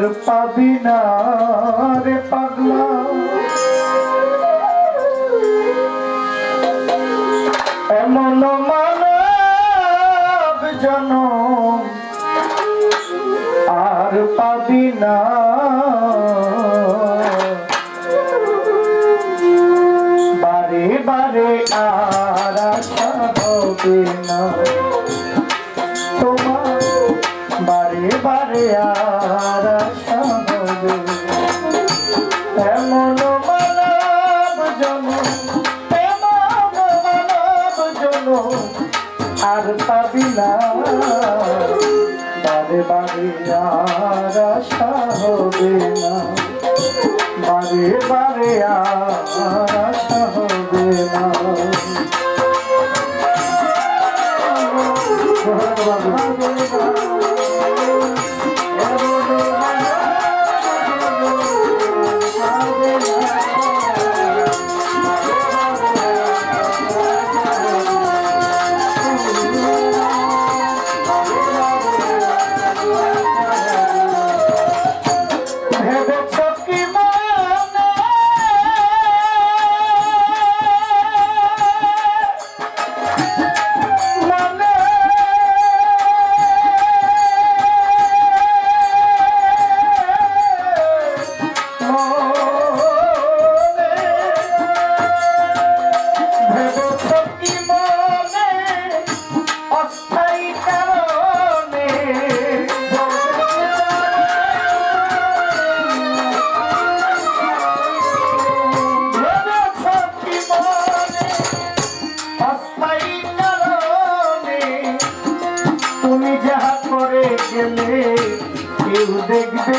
আর পাবি না রে পাগলা। এমন মানব জনম আর পাবি না। বারে বারে আর আশা না। তোমার বারে বারে আর বারে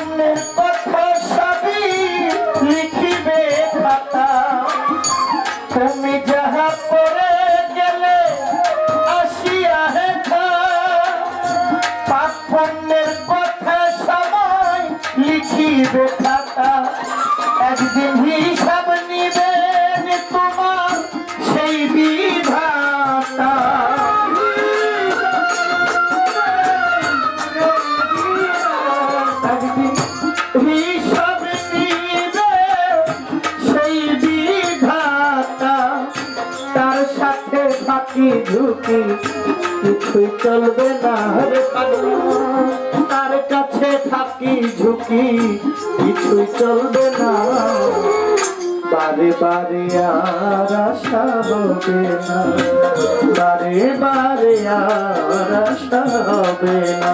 অন্যের কিছুই চলবে না হরে তার কাছে থাকি ঝুঁকি, কিছুই চলবে না। বারে বারে আর আশা হবে না। বারে বারে আর আশা হবে না।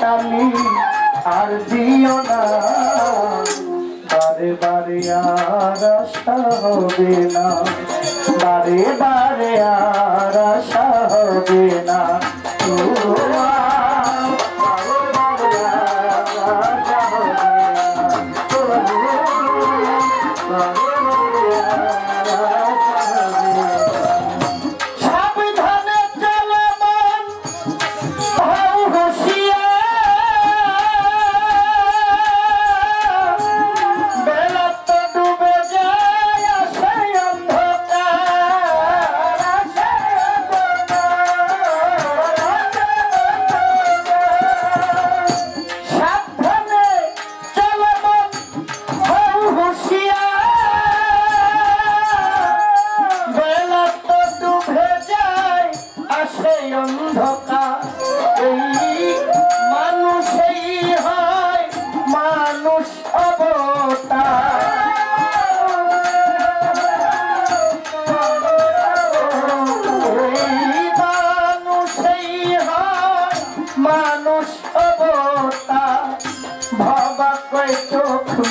তালি আর দিও না। বারে বারে আর না। বারে বারে আর আশা হবে না।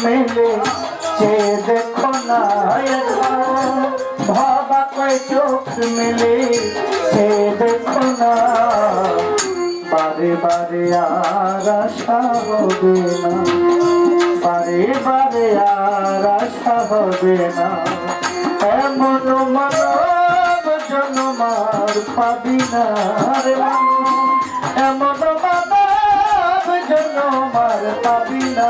মেলে যে দেখো না। ভাবা কয় চোখ মেলে যে দেখো না বারে বারে আর আশা হবে না, বারে বারে আর আশা হবে না এমন মানব জন্মার পাবি না মন। এমন মানব জন্মার পাবি না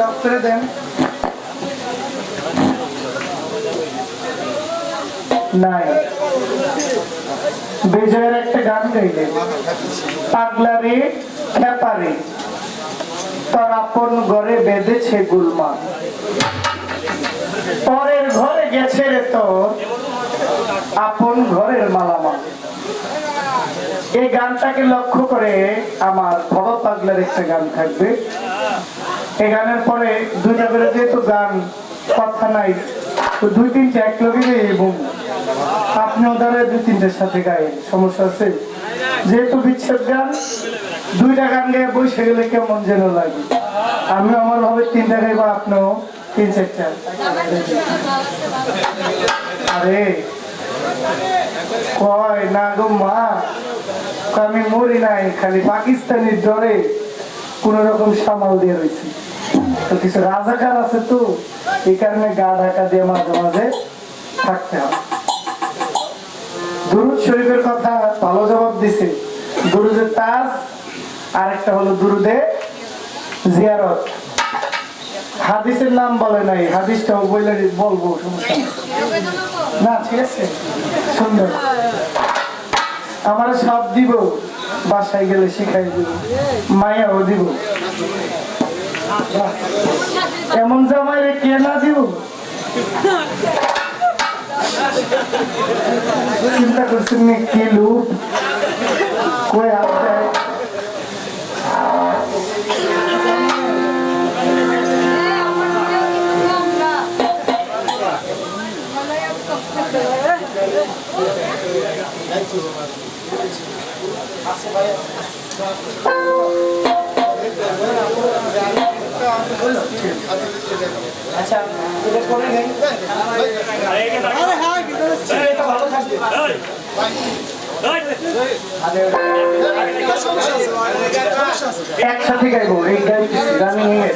ডক্টরে দেন নাই বিজয়ের একটা গান গাইলে পাগলারে খেপারে তার আপন ঘরে বেঁধেছে গুলমা। পরের ঘরে গেছে রে তোর আপন ঘরের মালামাল। এই গানটাকে লক্ষ্য করে আমার ভবা পাগলার একটা গান থাকবে। এই গানের পরে দুইটা করে যেহেতু গান কথা নাই, তো দুই তিনটে এক লগে এবং আপনি ওধারে দুই তিনটের সাথে গায়ে সমস্যা আছে? যেহেতু বিচ্ছেদ গান, দুইটা গান গায়ে বসে গেলে কেমন যেন লাগে। আমি আমার ভাবে তিনটা গাইবো, আপনিও তিন চারটা। আরে, কয়, না গো মা আমি মরি নাই, খালি পাকিস্তানের ডরে কোন রকম সামাল দিয়ে রয়েছি তো কিছু রাজাকার আছে তো, এই কারণে গা ঢাকা দিয়ে মাঝে মাঝে থাকতে হবে দুরুদ শরীফের কথা ভালো জবাব দিছে। দুরুদের তাজ আর একটা হলো দুরুদে জিয়ারত। হাদিসের নাম বলে নাই হাদিসটাও বলে বলব না, ঠিক আছে, সুন্দর। আমার সব দিব, বাসায় গেলে শিখাই দিব, মায়াও দিব। এমন জামাই কে না দিব? চিন্তা করছেন নি কি লুপ কই হাত দেয় আচ্ছা এটা করে নেই। এটা ভালো থাকবে। একসাথে গাইবো এই গান গান নিয়ে।